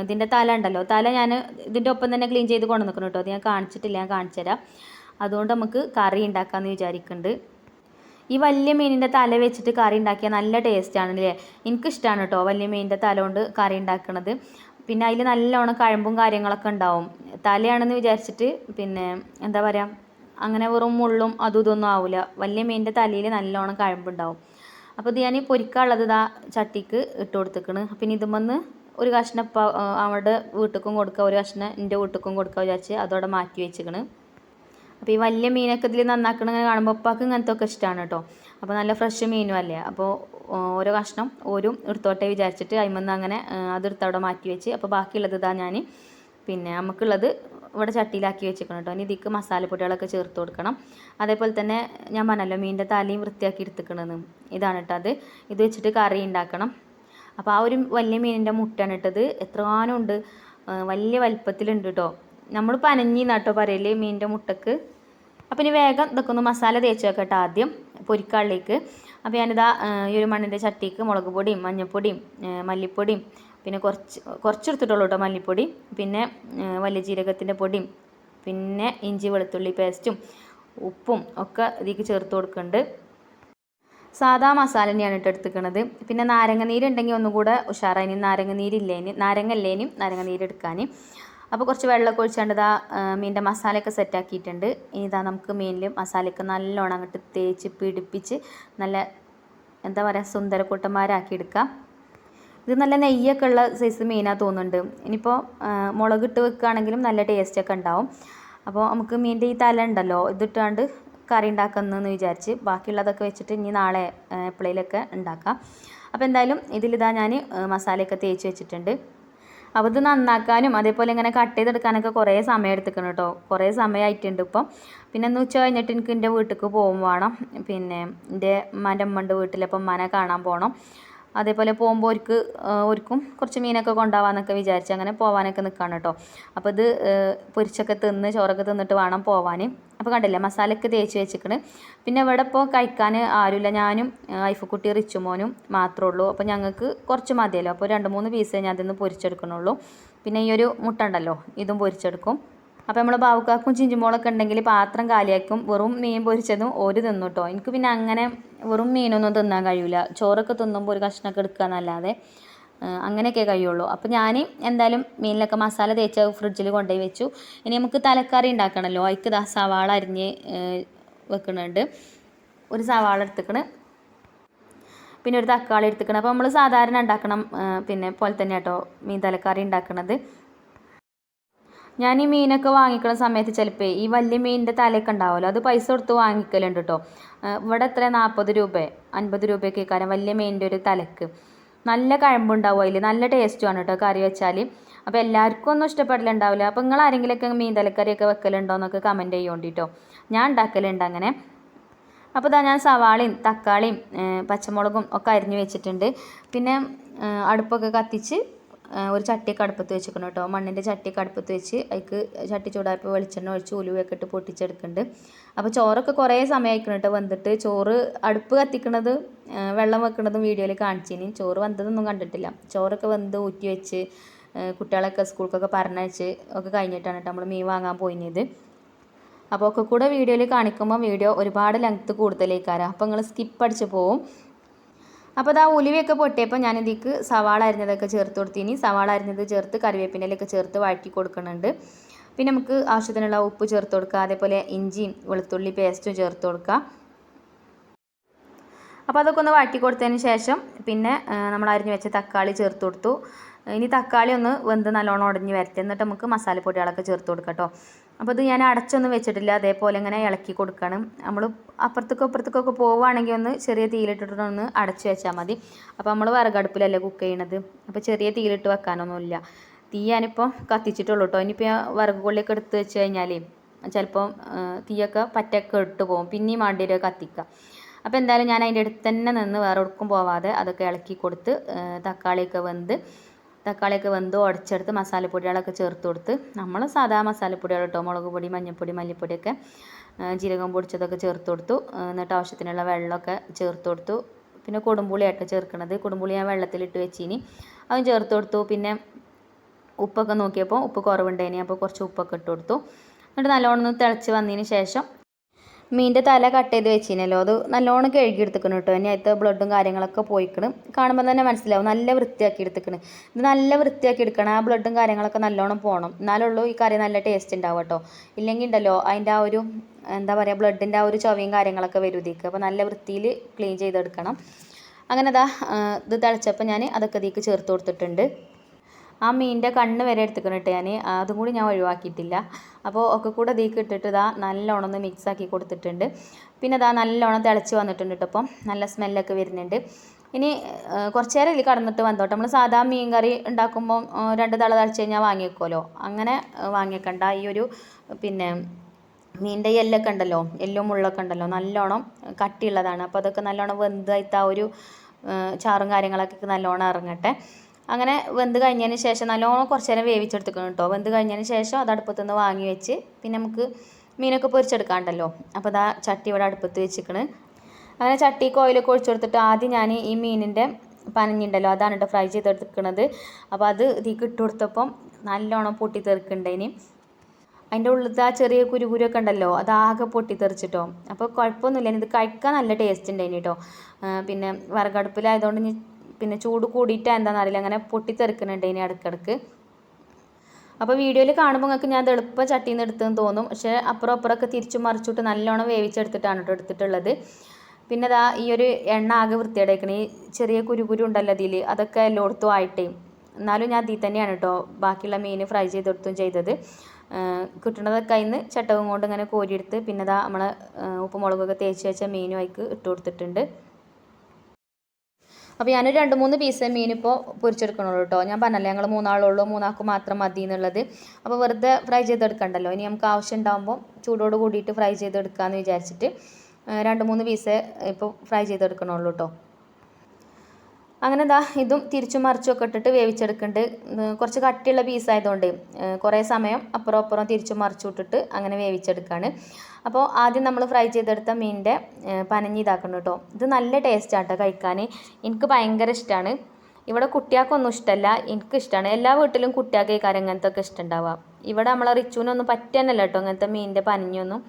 ഇതിന്റെ തല ഉണ്ടല്ലോ തല ഞാൻ ഇതിന്റെ ഒപ്പം തന്നെ ക്ലീൻ ചെയ്ത് കൊണ്ടു നിൽക്കണം കേട്ടോ അത് ഞാൻ കാണിച്ചിട്ടില്ല ഞാൻ കാണിച്ചു തരാം അതുകൊണ്ട് നമുക്ക് കറി ഉണ്ടാക്കാമെന്ന് വിചാരിക്കുന്നുണ്ട് ഈ വലിയ മീനിന്റെ തല വെച്ചിട്ട് കറി ഉണ്ടാക്കിയാൽ നല്ല ടേസ്റ്റാണ് അല്ലേ എനിക്കിഷ്ടമാണ് കേട്ടോ വലിയ മീനിന്റെ തല കൊണ്ട് കറി ഉണ്ടാക്കണത്. പിന്നെ അതിൽ നല്ലോണം കഴമ്പും കാര്യങ്ങളൊക്കെ ഉണ്ടാവും. തലയാണെന്ന് വിചാരിച്ചിട്ട് പിന്നെ എന്താ പറയുക അങ്ങനെ വെറും മുള്ളും അതും ഇതൊന്നും ആവില്ല വലിയ മീനിന്റെ തലയിൽ നല്ലോണം കഴമ്പുണ്ടാവും. അപ്പോൾ ഇത് ഞാൻ പൊരിക്കാനുള്ളത് ഇതാ ചട്ടിക്ക് ഇട്ട് കൊടുത്തേക്കണ്. പിന്നെ ഇതുമെന്ന് ഒരു കഷ്ണം അവിടെ വീട്ടിലേക്കും കൊടുക്കുക ഒരു കഷ്ണം എന്റെ വീട്ടിലേക്കും കൊടുക്കുക വിചാരിച്ച് അതോടെ മാറ്റി വെച്ചിക്കണ്. അപ്പോൾ ഈ വലിയ മീനൊക്കെ ഇതിൽ നന്നാക്കണ കാണുമ്പോൾ ഉപ്പാക്ക് ഇങ്ങനത്തെ ഒക്കെ ഇഷ്ടമാണ് കേട്ടോ അപ്പോൾ നല്ല ഫ്രഷ് മീനും അല്ലേ? അപ്പോൾ ഓരോ കഷ്ണം ഓരോ എടുത്തോട്ടെ വിചാരിച്ചിട്ട് അതിമന്ന് അങ്ങനെ അത് അതെടുത്ത് അവിടെ മാറ്റി വെച്ച്. അപ്പോൾ ബാക്കിയുള്ളത് ഇതാ ഞാൻ പിന്നെ നമുക്കുള്ളത് ഇവിടെ ചട്ടിയിലാക്കി വെച്ചിരിക്കണം കേട്ടോ ഇനി ഇതിക്ക് മസാലപ്പൊടികളൊക്കെ ചേർത്ത് കൊടുക്കണം. അതേപോലെ തന്നെ ഞാൻ പറഞ്ഞല്ലോ മീനിന്റെ തലയും വൃത്തിയാക്കി എടുത്തിക്കണമെന്ന് ഇതാണ് കേട്ടോ അത്. ഇത് വെച്ചിട്ട് കറി ഉണ്ടാക്കണം. അപ്പോൾ ആ ഒരു വലിയ മീനിന്റെ മുട്ടയാണ് ഇട്ടത്. എത്രങ്ങാനും ഉണ്ട്. വലിയ വലിപ്പത്തിലുണ്ട് കേട്ടോ നമ്മൾ പനഞ്ഞി നട്ടോ പറയൽ മീനിന്റെ മുട്ടക്ക്. അപ്പം ഇനി വേഗം ഇതൊക്കെ ഒന്ന് മസാല തേച്ച് വെക്കട്ടെ ആദ്യം പൊരിക്കാളിലേക്ക്. അപ്പോൾ ഞാനിതാ ഈ ഒരു മണ്ണിന്റെ ചട്ടിക്ക് മുളക് പൊടിയും മഞ്ഞൾപ്പൊടിയും മല്ലിപ്പൊടിയും പിന്നെ കുറച്ച് കുറച്ചെടുത്തിട്ടുള്ളൂ കേട്ടോ മല്ലിപ്പൊടി പിന്നെ വലിയ ജീരകത്തിന്റെ പൊടിയും പിന്നെ ഇഞ്ചി വെളുത്തുള്ളി പേസ്റ്റും ഉപ്പും ഒക്കെ ഇതിലേക്ക് ചേർത്ത് കൊടുക്കുന്നുണ്ട് സാധാ മസാല തന്നെയാണ് ഇട്ട് എടുത്തിക്കണത്. പിന്നെ നാരങ്ങ നീരുണ്ടെങ്കിൽ ഉണ്ടെങ്കിൽ ഒന്നുകൂടെ ഉഷാറായി. നാരങ്ങ നീരില്ലേനും നാരങ്ങ ഇല്ലേനും നാരങ്ങ നീര് എടുക്കാൻ അപ്പോൾ കുറച്ച് വെള്ളമൊക്കെ ഒഴിച്ചാണ്ട് ഇതാ മീനിന്റെ മസാലയൊക്കെ സെറ്റാക്കിയിട്ടുണ്ട് ഇതാ നമുക്ക് മീനിൽ മസാലയൊക്കെ നല്ലോണം അങ്ങോട്ട് തേച്ച് പിടിപ്പിച്ച് നല്ല എന്താ പറയുക സുന്ദരക്കൂട്ടന്മാരാക്കി എടുക്കാം ഇത് നല്ല നെയ്യൊക്കെ ഉള്ള സൈസ് മീനാണ് തോന്നുന്നുണ്ട്. ഇനിയിപ്പോൾ മുളക് ഇട്ട് വെക്കുകയാണെങ്കിലും നല്ല ടേസ്റ്റൊക്കെ ഉണ്ടാവും. അപ്പോൾ നമുക്ക് മീനിന്റെ ഈ തല ഉണ്ടല്ലോ ഇതിട്ടാണ്ട് കറി ഉണ്ടാക്കുന്നതെന്ന് വിചാരിച്ച് ബാക്കിയുള്ളതൊക്കെ വെച്ചിട്ട് ഇനി നാളെ എപ്പോഴേലൊക്കെ ഉണ്ടാക്കാം. അപ്പോൾ എന്തായാലും ഇതിലിതാ ഞാൻ മസാലയൊക്കെ തേച്ച് വെച്ചിട്ടുണ്ട്. അപ്പോൾ ഇത് നന്നാക്കാനും അതേപോലെ ഇങ്ങനെ കട്ട് ചെയ്തെടുക്കാനൊക്കെ കുറേ സമയം എടുത്തിക്കണം കേട്ടോ കുറേ സമയമായിട്ടുണ്ട് ഇപ്പം. പിന്നെ എന്ന് ഉച്ച കഴിഞ്ഞിട്ട് എനിക്ക് എന്റെ വീട്ടിലേക്ക് പോകും വേണം. പിന്നെ എന്റെ ഉമ്മാന്റെ ഉമ്മന്റെ വീട്ടിലപ്പം മന കാണാൻ പോകണം അതേപോലെ പോകുമ്പോൾ ഒരുക്ക് ഒരുക്കും കുറച്ച് മീനൊക്കെ കൊണ്ടുപോകാമെന്നൊക്കെ വിചാരിച്ച് അങ്ങനെ പോകാനൊക്കെ നിൽക്കുകയാണ് കേട്ടോ. അപ്പോൾ ഇത് പൊരിച്ചൊക്കെ തിന്ന് ചോറൊക്കെ തിന്നിട്ട് വേണം പോവാൻ. അപ്പോൾ കണ്ടില്ലേ മസാലയൊക്കെ തേച്ച് വെച്ചിക്കണ് പിന്നെ ഇവിടെ ഇപ്പോൾ കഴിക്കാൻ ആരുമില്ല. ഞാനും ഐഫക്കുട്ടി റിച്ചുമോനും മാത്രമേ ഉള്ളൂ. അപ്പോൾ ഞങ്ങൾക്ക് കുറച്ച് മതിയല്ലോ. അപ്പോൾ രണ്ട് മൂന്ന് പീസേ ഞാൻ അതിൽ നിന്ന് പൊരിച്ചെടുക്കണുള്ളൂ. പിന്നെ ഈ ഒരു മുട്ട ഉണ്ടല്ലോ ഇതും പൊരിച്ചെടുക്കും. അപ്പോൾ നമ്മൾ ബാവുക്കാക്കും ചിഞ്ചുമോളൊക്കെ ഉണ്ടെങ്കിൽ പാത്രം കാലിയാക്കും. വെറും മീൻ പൊരിച്ചതും ഒരു തിന്നു കേട്ടോ എനിക്ക് പിന്നെ അങ്ങനെ വെറും മീനൊന്നും തിന്നാൻ കഴിയില്ല ചോറൊക്കെ തിന്നുമ്പോൾ ഒരു കഷ്ണമൊക്കെ എടുക്കുക എന്നല്ലാതെ അങ്ങനെയൊക്കെ കഴിയുള്ളൂ. അപ്പോൾ ഞാൻ എന്തായാലും മീനിലൊക്കെ മസാല തേച്ച് ഫ്രിഡ്ജിൽ കൊണ്ടുപോയി വെച്ചു. ഇനി നമുക്ക് തലക്കറി ഉണ്ടാക്കണമല്ലോ അതിക്ക് ദാ സവാള അരിഞ്ഞ് വെക്കുന്നുണ്ട് ഒരു സവാള എടുത്തുക്കണ്. പിന്നെ ഒരു തക്കാളി എടുത്തുക്കണം. അപ്പോൾ നമ്മൾ സാധാരണ ഉണ്ടാക്കണം പിന്നെ പോലെ തന്നെ കേട്ടോ മീൻ തലക്കറി ഉണ്ടാക്കണത്. ഞാൻ ഈ മീനൊക്കെ വാങ്ങിക്കുന്ന സമയത്ത് ചിലപ്പോൾ ഈ വലിയ മീനിന്റെ തലയൊക്കെ ഉണ്ടാവുമല്ലോ അത് പൈസ കൊടുത്ത് വാങ്ങിക്കലുണ്ട് കേട്ടോ ഇവിടെ എത്ര? നാൽപ്പത് രൂപ അൻപത് രൂപയൊക്കെ കാരണം വലിയ മീനിന്റെ ഒരു തലക്ക്. നല്ല കഴമ്പുണ്ടാവും അതിൽ നല്ല ടേസ്റ്റുമാണ് കേട്ടോ കറി വെച്ചാൽ അപ്പോൾ എല്ലാവർക്കും ഒന്നും ഇഷ്ടപ്പെടലുണ്ടാവില്ല. അപ്പോൾ നിങ്ങൾ ആരെങ്കിലുമൊക്കെ മീൻ തലക്കറിയൊക്കെ വെക്കലുണ്ടോ എന്നൊക്കെ കമന്റ് ചെയ്യോണ്ടിട്ടോ ഞാൻ ഉണ്ടാക്കലുണ്ട് അങ്ങനെ. അപ്പോൾ ഇതാ ഞാൻ സവാളയും തക്കാളിയും പച്ചമുളകും ഒക്കെ അരിഞ്ഞു വെച്ചിട്ടുണ്ട്. പിന്നെ അടുപ്പൊക്കെ കത്തിച്ച് ഒരു ചട്ടിയൊക്കെ അടുപ്പത്ത് വെച്ചിരിക്കണം കേട്ടോ. മണ്ണിന്റെ ചട്ടിയൊക്കെ അടുപ്പത്ത് വെച്ച് അതിക്ക് ചട്ടി ചൂടായപ്പോൾ വെളിച്ചെണ്ണ ഒഴിച്ച് ഉലുവയൊക്കെ ഇട്ട് പൊട്ടിച്ചെടുക്കുന്നുണ്ട്. അപ്പോൾ ചോറൊക്കെ കുറേ സമയമായിരിക്കണം കേട്ടോ വന്നിട്ട്. ചോറ് അടുപ്പ് കത്തിക്കണത് വെള്ളം വെക്കണതും വീഡിയോയിൽ കാണിച്ചിനി. ചോറ് വന്നതൊന്നും കണ്ടിട്ടില്ല. ചോറൊക്കെ വെന്ത് ഊറ്റി വെച്ച് കുട്ടികളൊക്കെ സ്കൂൾക്കൊക്കെ പറഞ്ഞയച്ച് ഒക്കെ കഴിഞ്ഞിട്ടാണ് കേട്ടോ നമ്മൾ മീൻ വാങ്ങാൻ പോയിനത്. അപ്പോൾ ഒക്കെ കൂടെ വീഡിയോയിൽ കാണിക്കുമ്പോൾ വീഡിയോ ഒരുപാട് ലെങ്ത്ത് കൂടുതലേക്കാരം. അപ്പോൾ നിങ്ങൾ സ്കിപ്പ് അടിച്ച് പോവും. അപ്പോൾ അത് ആ ഉലുവയൊക്കെ പൊട്ടിയപ്പോൾ ഞാൻ ഇതിക്ക് സവാള അരിഞ്ഞതൊക്കെ ചേർത്ത് കൊടുത്തിനി സവാള അരിഞ്ഞത് ചേർത്ത് കറിവേപ്പിന്റെലൊക്കെ ചേർത്ത് വഴറ്റി കൊടുക്കുന്നുണ്ട്. പിന്നെ നമുക്ക് ആവശ്യത്തിനുള്ള ഉപ്പ് ചേർത്ത് കൊടുക്കുക അതേപോലെ ഇഞ്ചിയും വെളുത്തുള്ളി പേസ്റ്റും ചേർത്ത് കൊടുക്കുക. അപ്പോൾ അതൊക്കെ ഒന്ന് വഴറ്റി കൊടുത്തതിന് ശേഷം പിന്നെ നമ്മൾ അരിഞ്ഞ് വെച്ച തക്കാളി ചേർത്ത് കൊടുത്തു. ഇനി തക്കാളി ഒന്ന് വെന്ത് നല്ലോണം ഉടഞ്ഞ് വരട്ടെ. എന്നിട്ട് നമുക്ക് മസാലപ്പൊടികളൊക്കെ ചേർത്ത് കൊടുക്കാം കേട്ടോ. അപ്പോൾ ഇത് ഞാൻ അടച്ചൊന്നും വെച്ചിട്ടില്ല. അതേപോലെ ഇങ്ങനെ ഇളക്കി കൊടുക്കണം. നമ്മൾ അപ്പുറത്തേക്കും അപ്പുറത്തേക്കൊക്കെ പോവുകയാണെങ്കിൽ ഒന്ന് ചെറിയ തീയിലിട്ടിട്ട് ഒന്ന് അടച്ചു വെച്ചാൽ മതി. അപ്പോൾ നമ്മൾ വിറകടുപ്പിലല്ലേ കുക്ക് ചെയ്യണത്. അപ്പോൾ ചെറിയ തീയിലിട്ട് വെക്കാനൊന്നുമില്ല. തീ ഞാനിപ്പോൾ കത്തിച്ചിട്ടുള്ളൂ കേട്ടോ. ഇനിയിപ്പോൾ വിറക് കൊള്ളിയൊക്കെ എടുത്ത് വെച്ച് കഴിഞ്ഞാൽ ചിലപ്പോൾ തീയൊക്കെ പറ്റൊക്കെ ഇട്ട് പോകും. പിന്നെയും വണ്ടിയിൽ കത്തിക്കുക. അപ്പോൾ എന്തായാലും ഞാൻ അതിന്റെ അടുത്ത് തന്നെ നിന്ന് വേറെ ഒടുക്കും പോവാതെ അതൊക്കെ ഇളക്കി കൊടുത്ത് തക്കാളിയൊക്കെ വെന്ത് തക്കാളിയൊക്കെ വെന്ത് ഉടച്ചെടുത്ത് മസാലപ്പൊടികളൊക്കെ ചേർത്ത് കൊടുത്ത് നമ്മൾ സാധാ മസാലപ്പൊടികൾ കേട്ടോ മുളക് പൊടി മഞ്ഞൾപ്പൊടി മല്ലിപ്പൊടിയൊക്കെ ജീരകം പൊടിച്ചതൊക്കെ ചേർത്ത് കൊടുത്തു. എന്നിട്ട് ആവശ്യത്തിനുള്ള വെള്ളമൊക്കെ ചേർത്ത് കൊടുത്തു. പിന്നെ കൊടുമ്പുളിയായിട്ട് ചേർക്കണത്. കൊടുമ്പുളി ഞാൻ വെള്ളത്തിലിട്ട് വെച്ചിനി. അതും ചേർത്ത് കൊടുത്തു. പിന്നെ ഉപ്പൊക്കെ നോക്കിയപ്പോൾ ഉപ്പ് കുറവുണ്ടേനി അപ്പോൾ കുറച്ച് ഉപ്പൊക്കെ ഇട്ട് കൊടുത്തു. എന്നിട്ട് നല്ലോണം ഒന്ന് തിളച്ച് വന്നതിന് ശേഷം മീനിന്റെ തല കട്ട് ചെയ്ത് വെച്ചിനല്ലോ. അത് നല്ലോണം കഴുകി എടുത്തിക്കണം കേട്ടോ. ഇനി അതിന്റെ ബ്ലഡും കാര്യങ്ങളൊക്കെ പോയിക്കണം. കാണുമ്പോൾ തന്നെ മനസ്സിലാവും. നല്ല വൃത്തിയാക്കി എടുത്തിക്കണം. ഇത് നല്ല വൃത്തിയാക്കി എടുക്കണം. ആ ബ്ലഡും കാര്യങ്ങളൊക്കെ നല്ലോണം പോകണം എന്നാലുള്ളൂ ഈ കറി നല്ല ടേസ്റ്റ് ഉണ്ടാവും കേട്ടോ. ഇല്ലെങ്കിൽ ഉണ്ടല്ലോ അതിന്റെ ആ ഒരു എന്താ പറയുക ബ്ലഡിന്റെ ആ ഒരു ചൊവയും കാര്യങ്ങളൊക്കെ വരും ഇതിക്ക്. അപ്പോൾ നല്ല വൃത്തിയിൽ ക്ലീൻ ചെയ്തെടുക്കണം. അങ്ങനെ അതാ ഇത് തിളച്ചപ്പോൾ ഞാൻ അതൊക്കെ ഇതിക്ക് ചേർത്ത് കൊടുത്തിട്ടുണ്ട്. ആ മീനിന്റെ കണ്ണ് വരെ എടുത്തിക്കണം കേട്ടോ ഞാൻ അതും കൂടി ഞാൻ ഒഴിവാക്കിയിട്ടില്ല. അപ്പോൾ ഒക്കെ കൂടെ ഇതിലേക്ക് ഇട്ടിട്ട് ഇതാ നല്ലോണം ഒന്ന് മിക്സ് ആക്കി കൊടുത്തിട്ടുണ്ട്. പിന്നെ ഇതാ നല്ലോണം തിളച്ച് വന്നിട്ടുണ്ട് അപ്പം നല്ല സ്മെല്ലൊക്കെ വരുന്നുണ്ട്. ഇനി കുറച്ച് നേരം ഇതിൽ കടന്നിട്ട് വന്നോട്ടെ. നമ്മൾ സാധാ മീൻ കറി ഉണ്ടാക്കുമ്പോൾ രണ്ട് തള തിളച്ച് കഴിഞ്ഞാൽ വാങ്ങിയേക്കുമല്ലോ അങ്ങനെ ആ, ഈ ഒരു പിന്നെ മീനിന്റെ എല്ലൊക്കെ ഉണ്ടല്ലോ. എല്ലും മുള്ളൊക്കെ ഉണ്ടല്ലോ. നല്ലോണം കട്ടിയുള്ളതാണ്. അപ്പോൾ അതൊക്കെ നല്ലോണം വെന്തായിട്ട് ആ ഒരു ചാറും കാര്യങ്ങളൊക്കെ നല്ലോണം ഇറങ്ങട്ടെ. അങ്ങനെ വെന്ത് കഴിഞ്ഞതിന് ശേഷം നല്ലോണം കുറച്ച് നേരം വേവിച്ചെടുത്തിക്കണം കേട്ടോ വെന്ത് കഴിഞ്ഞതിന് ശേഷം അത് അടുപ്പത്തു നിന്ന് വാങ്ങി വെച്ച് പിന്നെ നമുക്ക് മീനൊക്കെ പൊരിച്ചെടുക്കാണ്ടല്ലോ. അപ്പോൾ അതാ ചട്ടി ഇവിടെ അടുപ്പത്ത് വെച്ചിക്കണ് അങ്ങനെ ചട്ടി കോയിലൊക്കെ ഒഴിച്ചു കൊടുത്തിട്ട് ആദ്യം ഞാൻ ഈ മീനിന്റെ പനഞ്ഞുണ്ടല്ലോ അതാണ് കേട്ടോ ഫ്രൈ ചെയ്തെടുക്കുന്നത് അപ്പോൾ അത് ഇതിക്ക് ഇട്ട് കൊടുത്തപ്പം നല്ലോണം പൊട്ടി തെറിക്കുന്നുണ്ടേനി അതിന്റെ ഉള്ളിലത്തെ ആ ചെറിയ കുരുകുരൊക്കെ ഉണ്ടല്ലോ അതാകെ പൊട്ടിത്തെറിച്ചിട്ടോ. അപ്പോൾ കുഴപ്പമൊന്നുമില്ല ഇത് കഴിക്കാൻ നല്ല ടേസ്റ്റ് ഉണ്ടായിന് കേട്ടോ പിന്നെ വിറകടുപ്പിലായതുകൊണ്ട് പിന്നെ ചൂട് കൂടിയിട്ട് എന്താണെന്ന് അറിയില്ല. അങ്ങനെ പൊട്ടിത്തെറിക്കുന്നുണ്ട് ഇനി ഇടയ്ക്കിടയ്ക്ക്. അപ്പോൾ വീഡിയോയിൽ കാണുമ്പോൾ നിങ്ങൾക്ക് ഞാൻ എളുപ്പം ചട്ടിയിൽ നിന്ന് എടുത്തെന്ന് തോന്നും. പക്ഷേ അപ്പുറം അപ്പുറമൊക്കെ തിരിച്ചു മറിച്ചിട്ട് നല്ലോണം വേവിച്ചെടുത്തിട്ടാണ് കേട്ടോ എടുത്തിട്ടുള്ളത്. പിന്നെ ദാ ഈ ഒരു എണ്ണ ആകെ വൃത്തിയേടേക്കണേ ഈ ചെറിയ കുരുകുരു ഉണ്ടല്ലോ അതിൽ. അതൊക്കെ എല്ലായിടത്തും ആയിട്ടേ. എന്നാലും ഞാൻ അതിൽ തന്നെയാണ് കേട്ടോ ബാക്കിയുള്ള മീൻ ഫ്രൈ ചെയ്തെടുത്തും ചെയ്തത്. കിട്ടുന്നതൊക്കെ അതിന് ചട്ടവും കൊണ്ട് ഇങ്ങനെ കോരിയെടുത്ത് പിന്നെ ദാ നമ്മൾ ഉപ്പുമുളകൊക്കെ തേച്ച് വെച്ച മീനും അതിക്ക് ഇട്ട് കൊടുത്തിട്ടുണ്ട്. അപ്പോൾ ഞാനൊരു രണ്ട് മൂന്ന് പീസ് മീൻ മീനിപ്പോൾ പൊരിച്ചെടുക്കണുള്ളൂ കേട്ടോ ഞാൻ പറഞ്ഞല്ലേ ഞങ്ങൾ മൂന്നാളുള്ളൂ മൂന്നാൾക്ക് മാത്രം മതി എന്നുള്ളത്. അപ്പോൾ വെറുതെ ഫ്രൈ ചെയ്തെടുക്കണ്ടല്ലോ. ഇനി നമുക്ക് ആവശ്യം ഉണ്ടാകുമ്പോൾ ചൂടോട് കൂടിയിട്ട് ഫ്രൈ ചെയ്തെടുക്കാമെന്ന് വിചാരിച്ചിട്ട് രണ്ട് മൂന്ന് പീസ് ഇപ്പോൾ ഫ്രൈ ചെയ്തെടുക്കണുള്ളൂ കേട്ടോ അങ്ങനെ ദാ ഇതും തിരിച്ചും മറിച്ചും ഒക്കെ ഇട്ടിട്ട് വേവിച്ചെടുക്കുന്നുണ്ട്. കുറച്ച് കട്ടിയുള്ള പീസ് ആയതുകൊണ്ട് കുറേ സമയം അപ്പുറം അപ്പുറം തിരിച്ചും മറിച്ചും ഇട്ടിട്ട് അങ്ങനെ വേവിച്ചെടുക്കുകയാണ് അപ്പോൾ ആദ്യം നമ്മൾ ഫ്രൈ ചെയ്തെടുത്ത മീനിന്റെ പനഞ്ഞി ഇതാക്കണം കേട്ടോ. ഇത് നല്ല ടേസ്റ്റാണ് കേട്ടോ കഴിക്കാൻ. എനിക്ക് ഭയങ്കര ഇഷ്ടമാണ് ഇവിടെ കുട്ടികൾക്കൊന്നും ഇഷ്ടമല്ല എനിക്ക് ഇഷ്ടമാണ് എല്ലാ വീട്ടിലും കുട്ടികൾക്ക് കാര്യം അങ്ങനത്തെ ഒക്കെ ഇഷ്ടമുണ്ടാവുക ഇവിടെ നമ്മളെ റിച്ചുവിനൊന്നും പറ്റാനല്ല കേട്ടോ അങ്ങനത്തെ മീനിന്റെ പനഞ്ഞൊന്നും.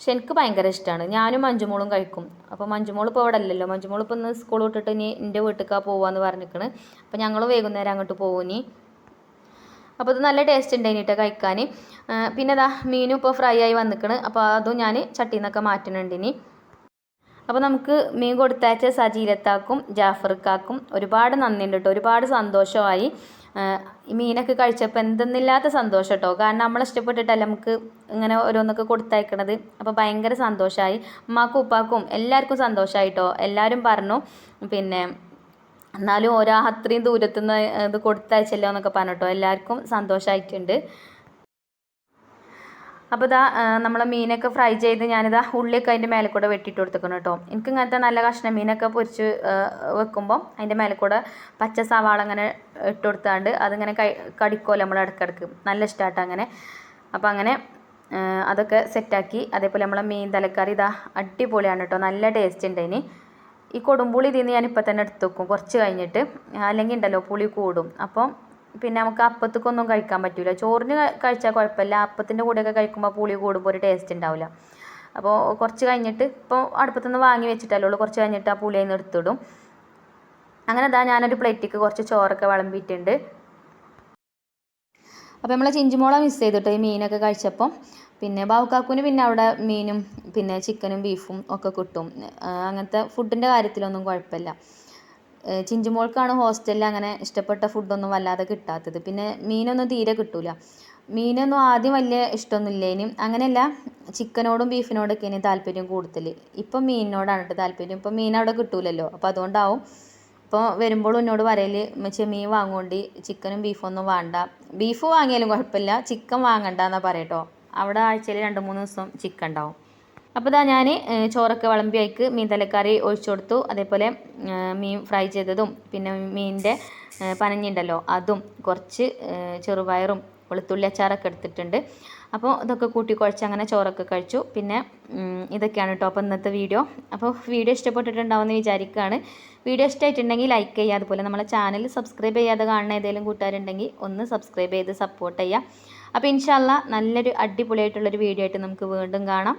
പക്ഷെ എനിക്ക് ഭയങ്കര ഇഷ്ടമാണ് ഞാനും മഞ്ജുമോളും കഴിക്കും. അപ്പോൾ മഞ്ജുമോൾ ഇപ്പോൾ അവിടെ അല്ലല്ലോ മഞ്ജുമോൾ ഇപ്പോൾ ഇന്ന് സ്കൂൾ വിട്ടിട്ട് ഇനി എന്റെ വീട്ടിലേക്കാണ് പോവാന്ന് പറഞ്ഞിരിക്കണ് അപ്പോൾ ഞങ്ങൾ വൈകുന്നേരം അങ്ങോട്ട് പോകും ഇനി. അപ്പോൾ ഇത് നല്ല ടേസ്റ്റ് ഉണ്ടായിന് കേട്ടോ കഴിക്കാൻ പിന്നെ ഇതാ മീനും ഇപ്പോൾ ഫ്രൈ ആയി വന്നിക്കണ്. അപ്പോൾ അതും ഞാൻ ചട്ടിയിൽ നിന്നൊക്കെ മാറ്റുന്നുണ്ട് ഇനി. അപ്പോൾ നമുക്ക് മീൻ കൊടുത്തയച്ച സജീലത്താക്കും ജാഫർക്കാക്കും ഒരുപാട് നന്ദിയുണ്ട് കേട്ടോ ഒരുപാട് സന്തോഷമായി. മീനൊക്കെ കഴിച്ചപ്പോൾ എന്തെന്നില്ലാത്ത സന്തോഷം കേട്ടോ കാരണം നമ്മൾ ഇഷ്ടപ്പെട്ടിട്ടല്ല നമുക്ക് ഇങ്ങനെ ഓരോന്നൊക്കെ കൊടുത്തയക്കണത്. അപ്പോൾ ഭയങ്കര സന്തോഷമായി ഉമ്മാക്കും ഉപ്പാക്കും എല്ലാവർക്കും സന്തോഷമായി കേട്ടോ എല്ലാവരും പറഞ്ഞു. പിന്നെ എന്നാലും ഓരോ അത്രയും ദൂരത്തുനിന്ന് ഇത് കൊടുത്തയച്ചല്ലോ എന്നൊക്കെ പറഞ്ഞു കേട്ടോ എല്ലാവർക്കും സന്തോഷമായിട്ടുണ്ട് അപ്പോൾ ഇതാ നമ്മൾ മീനൊക്കെ ഫ്രൈ ചെയ്ത് ഞാനിതാ ഉള്ളിയൊക്കെ അതിന്റെ മേലെ കൂടെ വെട്ടിയിട്ട് കൊടുത്തേക്കണം കേട്ടോ. എനിക്ക് ഇങ്ങനത്തെ നല്ല കഷ്ണം മീനൊക്കെ പൊരിച്ച് വെക്കുമ്പം അതിന്റെ മേലെ കൂടെ പച്ച സവാള അങ്ങനെ ഇട്ട് കൊടുത്താണ്ട് അതിങ്ങനെ കൈ കടിക്കോല്ലോ നമ്മൾ ഇടയ്ക്കിടയ്ക്ക്. നല്ല ഇഷ്ടമായിട്ട് അങ്ങനെ. അപ്പോൾ അങ്ങനെ അതൊക്കെ സെറ്റാക്കി അതേപോലെ നമ്മളെ മീൻ തലക്കറി ഇതാ അടിപൊളിയാണ് കേട്ടോ. നല്ല ടേസ്റ്റ് ഉണ്ട് ഇനി ഈ കൊടുമ്പുളി ഇതിൽ നിന്ന് ഞാനിപ്പോൾ തന്നെ എടുത്ത് വെക്കും. കുറച്ച് കഴിഞ്ഞിട്ട് അല്ലെങ്കിൽ ഉണ്ടല്ലോ പുളി കൂടും. അപ്പം പിന്നെ നമുക്ക് അപ്പത്തേക്കൊന്നും കഴിക്കാൻ പറ്റില്ല ചോറിന് കഴിച്ചാൽ കുഴപ്പമില്ല. അപ്പത്തിന്റെ കൂടെയൊക്കെ കഴിക്കുമ്പോൾ പുളി കൂടുമ്പോൾ ഒരു ടേസ്റ്റ് ഉണ്ടാവില്ല അപ്പോൾ കുറച്ച് കഴിഞ്ഞിട്ട് ഇപ്പോൾ അടുപ്പത്തുനിന്ന് വാങ്ങി വെച്ചിട്ടല്ലേ ഉള്ളൂ. കുറച്ച് കഴിഞ്ഞിട്ട് ആ പുളി അതിന് എടുത്തിടും. അങ്ങനെ ഇതാ ഞാനൊരു പ്ലേറ്റിക്ക് കുറച്ച് ചോറൊക്കെ വിളമ്പിയിട്ടുണ്ട്. അപ്പോൾ നമ്മൾ ചിഞ്ചുമോള മിസ് ചെയ്തിട്ട് ഈ മീനൊക്കെ കഴിച്ചപ്പോൾ പിന്നെ ബാവുക്കാക്കുവിന് പിന്നെ അവിടെ മീനും പിന്നെ ചിക്കനും ബീഫും ഒക്കെ കിട്ടും. അങ്ങനത്തെ ഫുഡിന്റെ കാര്യത്തിലൊന്നും കുഴപ്പമില്ല. ചിഞ്ചുമോൾക്കാണ് ഹോസ്റ്റലിൽ അങ്ങനെ ഇഷ്ടപ്പെട്ട ഫുഡൊന്നും വല്ലാതെ കിട്ടാത്തത്. പിന്നെ മീനൊന്നും തീരെ കിട്ടൂല. മീനൊന്നും ആദ്യം വലിയ ഇഷ്ടമൊന്നും ഇല്ലേനും അങ്ങനെയല്ല ചിക്കനോടും ബീഫിനോടൊക്കെ ഇനി താല്പര്യം കൂടുതൽ. ഇപ്പം മീനിനോടാണ് കേട്ടോ താല്പര്യം. ഇപ്പം മീൻ അവിടെ കിട്ടൂലല്ലോ. അപ്പോൾ അതുകൊണ്ടാവും. ഇപ്പോൾ വരുമ്പോൾ എന്നോട് പറയൽ ഉമ്മച്ചി മീൻ വാങ്ങുകൊണ്ട് ചിക്കനും ബീഫും ഒന്നും വേണ്ട. ബീഫ് വാങ്ങിയാലും കുഴപ്പമില്ല. ചിക്കൻ വാങ്ങണ്ട എന്നാ പറയട്ടോ. അവിടെ ആഴ്ചയിൽ രണ്ട് മൂന്ന് ദിവസം ചിക്കൻ ഉണ്ടാവും. അപ്പോൾ ഇതാ ഞാൻ ചോറൊക്കെ വിളമ്പി അയക്ക് മീൻ തലക്കറി ഒഴിച്ചു കൊടുത്തു. അതേപോലെ മീൻ ഫ്രൈ ചെയ്തതും പിന്നെ മീനിന്റെ പനഞ്ഞുണ്ടല്ലോ അതും കുറച്ച് ചെറുപയറും വെളുത്തുള്ളി അച്ചാറൊക്കെ എടുത്തിട്ടുണ്ട്. അപ്പോൾ ഇതൊക്കെ കൂട്ടി കുഴച്ച് അങ്ങനെ ചോറൊക്കെ കഴിച്ചു. പിന്നെ ഇതൊക്കെയാണ് കേട്ടോ അപ്പോൾ ഇന്നത്തെ വീഡിയോ. അപ്പോൾ വീഡിയോ ഇഷ്ടപ്പെട്ടിട്ടുണ്ടാവുമെന്ന് വിചാരിക്കുകയാണ് വീഡിയോ ഇഷ്ടമായിട്ടുണ്ടെങ്കിൽ ലൈക്ക് ചെയ്യുക. അതുപോലെ നമ്മളെ ചാനൽ സബ്സ്ക്രൈബ് ചെയ്യാതെ കാണുന്ന ഏതെങ്കിലും കൂട്ടുകാരുണ്ടെങ്കിൽ ഒന്ന് സബ്സ്ക്രൈബ് ചെയ്ത് സപ്പോർട്ട് ചെയ്യുക. അപ്പോൾ ഇൻഷാല്ല നല്ലൊരു അടിപൊളിയായിട്ടുള്ളൊരു വീഡിയോ ആയിട്ട് നമുക്ക് വീണ്ടും കാണാം.